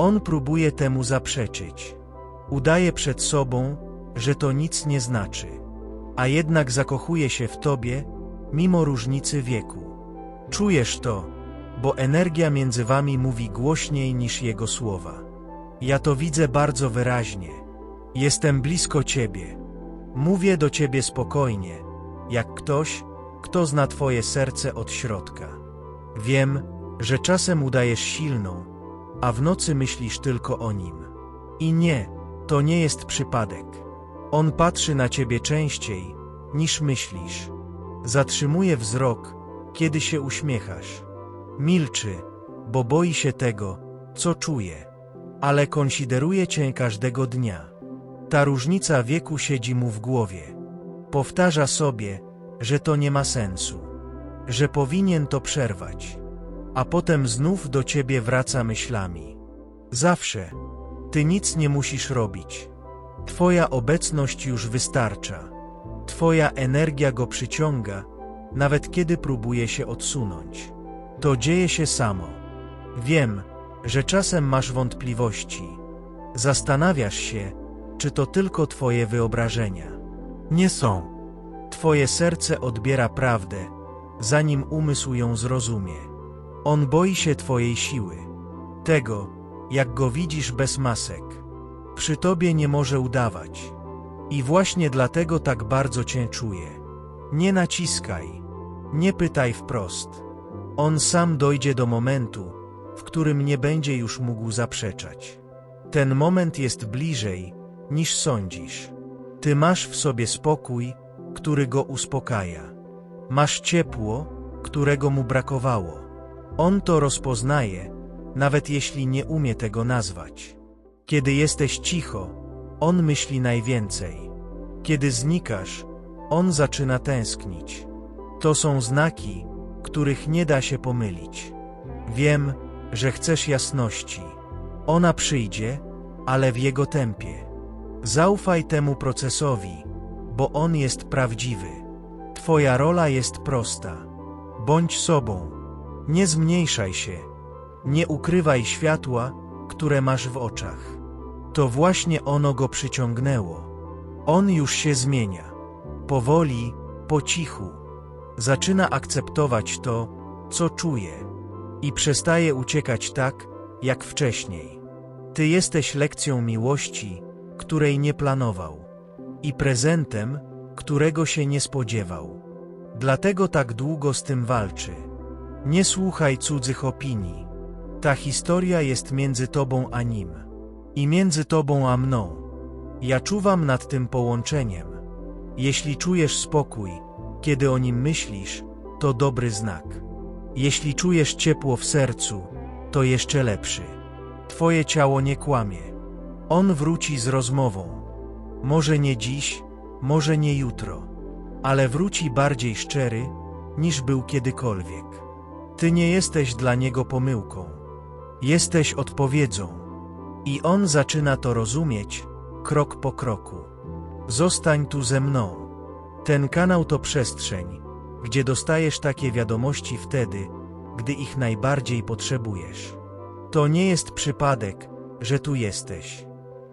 On próbuje temu zaprzeczyć. Udaje przed sobą, że to nic nie znaczy. A jednak zakochuje się w tobie, mimo różnicy wieku. Czujesz to, bo energia między wami mówi głośniej niż jego słowa. Ja to widzę bardzo wyraźnie. Jestem blisko ciebie. Mówię do ciebie spokojnie, jak ktoś, kto zna twoje serce od środka. Wiem, że czasem udajesz silną, a w nocy myślisz tylko o nim. I nie, to nie jest przypadek. On patrzy na ciebie częściej, niż myślisz. Zatrzymuje wzrok, kiedy się uśmiechasz. Milczy, bo boi się tego, co czuje, ale konsideruje cię każdego dnia. Ta różnica wieku siedzi mu w głowie. Powtarza sobie, że to nie ma sensu, że powinien to przerwać, a potem znów do ciebie wraca myślami. Zawsze, ty nic nie musisz robić. Twoja obecność już wystarcza. Twoja energia go przyciąga, nawet kiedy próbuje się odsunąć. To dzieje się samo. Wiem, że czasem masz wątpliwości. Zastanawiasz się, czy to tylko twoje wyobrażenia. Nie są. Twoje serce odbiera prawdę, zanim umysł ją zrozumie. On boi się twojej siły. Tego, jak go widzisz bez masek. Przy tobie nie może udawać. I właśnie dlatego tak bardzo cię czuje. Nie naciskaj. Nie pytaj wprost. On sam dojdzie do momentu, w którym nie będzie już mógł zaprzeczać. Ten moment jest bliżej, niż sądzisz. Ty masz w sobie spokój, który go uspokaja. Masz ciepło, którego mu brakowało. On to rozpoznaje, nawet jeśli nie umie tego nazwać. Kiedy jesteś cicho, on myśli najwięcej. Kiedy znikasz, on zaczyna tęsknić. To są znaki, których nie da się pomylić. Wiem, że chcesz jasności. Ona przyjdzie, ale w jego tempie. Zaufaj temu procesowi, bo on jest prawdziwy. Twoja rola jest prosta. Bądź sobą. Nie zmniejszaj się. Nie ukrywaj światła, które masz w oczach. To właśnie ono go przyciągnęło. On już się zmienia. Powoli, po cichu. Zaczyna akceptować to, co czuje. I przestaje uciekać tak, jak wcześniej. Ty jesteś lekcją miłości, której nie planował. I prezentem, którego się nie spodziewał. Dlatego tak długo z tym walczy. Nie słuchaj cudzych opinii. Ta historia jest między tobą a nim. I między tobą a mną. Ja czuwam nad tym połączeniem. Jeśli czujesz spokój, kiedy o nim myślisz, to dobry znak. Jeśli czujesz ciepło w sercu, to jeszcze lepszy. Twoje ciało nie kłamie. On wróci z rozmową. Może nie dziś, może nie jutro, ale wróci bardziej szczery, niż był kiedykolwiek. Ty nie jesteś dla niego pomyłką. Jesteś odpowiedzią. I on zaczyna to rozumieć, krok po kroku. Zostań tu ze mną. Ten kanał to przestrzeń, gdzie dostajesz takie wiadomości wtedy, gdy ich najbardziej potrzebujesz. To nie jest przypadek, że tu jesteś.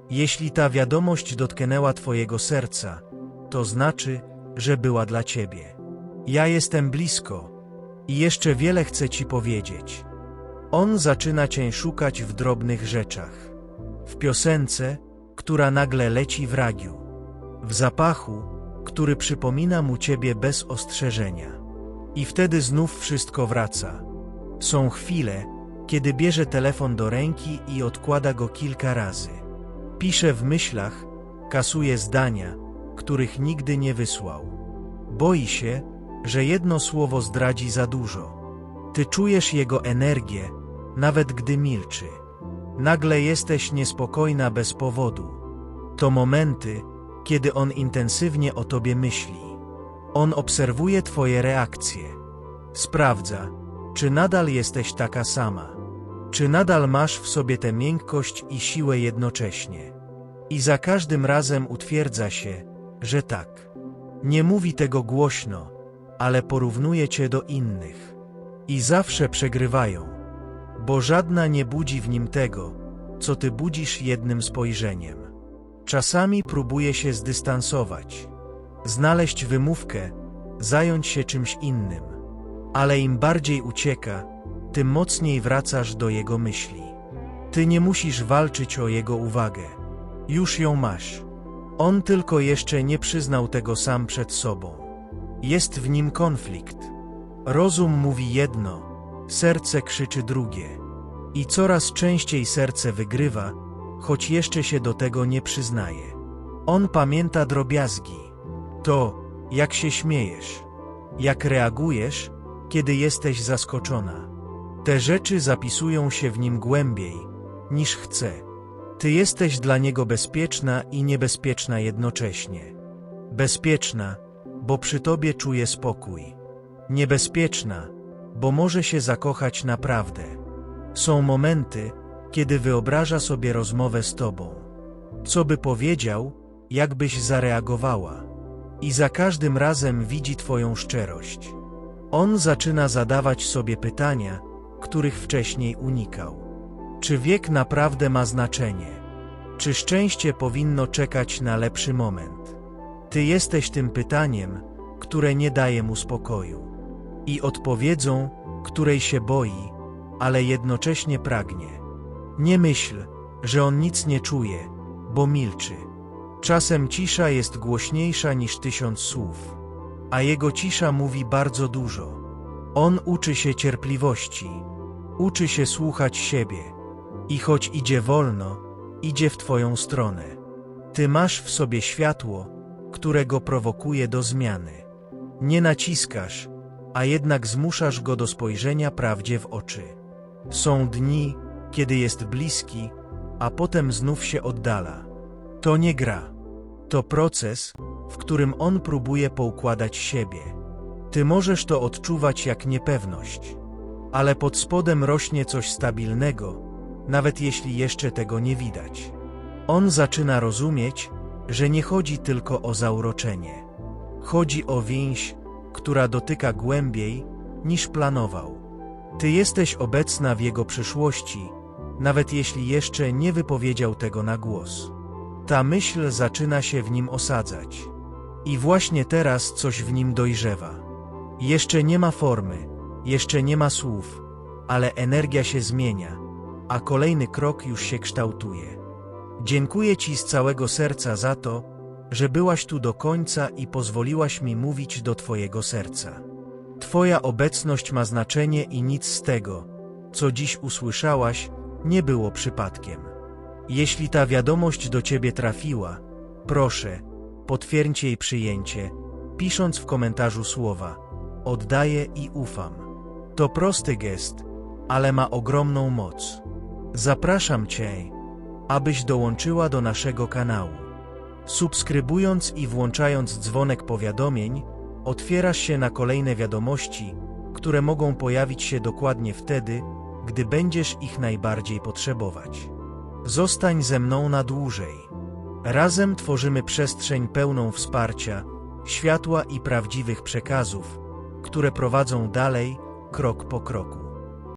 Jeśli ta wiadomość dotknęła Twojego serca, to znaczy, że była dla Ciebie. Ja jestem blisko i jeszcze wiele chcę Ci powiedzieć. On zaczyna Cię szukać w drobnych rzeczach. W piosence, która nagle leci w ragiu. W zapachu, który przypomina mu Ciebie bez ostrzeżenia. I wtedy znów wszystko wraca. Są chwile, kiedy bierze telefon do ręki i odkłada go kilka razy. Pisze w myślach, kasuje zdania, których nigdy nie wysłał. Boi się, że jedno słowo zdradzi za dużo. Ty czujesz jego energię, nawet gdy milczy. Nagle jesteś niespokojna bez powodu. To momenty, kiedy on intensywnie o tobie myśli. On obserwuje twoje reakcje. Sprawdza, czy nadal jesteś taka sama. Czy nadal masz w sobie tę miękkość i siłę jednocześnie? I za każdym razem utwierdza się, że tak. Nie mówi tego głośno, ale porównuje cię do innych. I zawsze przegrywają, bo żadna nie budzi w nim tego, co ty budzisz jednym spojrzeniem. Czasami próbuje się zdystansować, znaleźć wymówkę, zająć się czymś innym. Ale im bardziej ucieka, tym mocniej wracasz do jego myśli. Ty nie musisz walczyć o jego uwagę. Już ją masz. On tylko jeszcze nie przyznał tego sam przed sobą. Jest w nim konflikt. Rozum mówi jedno, serce krzyczy drugie. I coraz częściej serce wygrywa, choć jeszcze się do tego nie przyznaje. On pamięta drobiazgi. To, jak się śmiejesz, jak reagujesz, kiedy jesteś zaskoczona. Te rzeczy zapisują się w nim głębiej, niż chce. Ty jesteś dla niego bezpieczna i niebezpieczna jednocześnie. Bezpieczna, bo przy tobie czuje spokój. Niebezpieczna, bo może się zakochać naprawdę. Są momenty, kiedy wyobraża sobie rozmowę z tobą. Co by powiedział, jakbyś zareagowała. I za każdym razem widzi twoją szczerość. On zaczyna zadawać sobie pytania, których wcześniej unikał. Czy wiek naprawdę ma znaczenie? Czy szczęście powinno czekać na lepszy moment? Ty jesteś tym pytaniem, które nie daje mu spokoju. I odpowiedzą, której się boi, ale jednocześnie pragnie. Nie myśl, że on nic nie czuje, bo milczy. Czasem cisza jest głośniejsza niż tysiąc słów, a jego cisza mówi bardzo dużo. On uczy się cierpliwości, uczy się słuchać siebie i choć idzie wolno, idzie w twoją stronę. Ty masz w sobie światło, które go prowokuje do zmiany. Nie naciskasz, a jednak zmuszasz go do spojrzenia prawdzie w oczy. Są dni, kiedy jest bliski, a potem znów się oddala. To nie gra. To proces, w którym on próbuje poukładać siebie. Ty możesz to odczuwać jak niepewność, ale pod spodem rośnie coś stabilnego, nawet jeśli jeszcze tego nie widać. On zaczyna rozumieć, że nie chodzi tylko o zauroczenie. Chodzi o więź, która dotyka głębiej, niż planował. Ty jesteś obecna w jego przyszłości, nawet jeśli jeszcze nie wypowiedział tego na głos. Ta myśl zaczyna się w nim osadzać. I właśnie teraz coś w nim dojrzewa. Jeszcze nie ma formy, jeszcze nie ma słów, ale energia się zmienia, a kolejny krok już się kształtuje. Dziękuję Ci z całego serca za to, że byłaś tu do końca i pozwoliłaś mi mówić do Twojego serca. Twoja obecność ma znaczenie i nic z tego, co dziś usłyszałaś, nie było przypadkiem. Jeśli ta wiadomość do Ciebie trafiła, proszę, potwierdź jej przyjęcie, pisząc w komentarzu słowa oddaję i ufam. To prosty gest, ale ma ogromną moc. Zapraszam Cię, abyś dołączyła do naszego kanału. Subskrybując i włączając dzwonek powiadomień, otwierasz się na kolejne wiadomości, które mogą pojawić się dokładnie wtedy, gdy będziesz ich najbardziej potrzebować. Zostań ze mną na dłużej. Razem tworzymy przestrzeń pełną wsparcia, światła i prawdziwych przekazów, które prowadzą dalej, krok po kroku.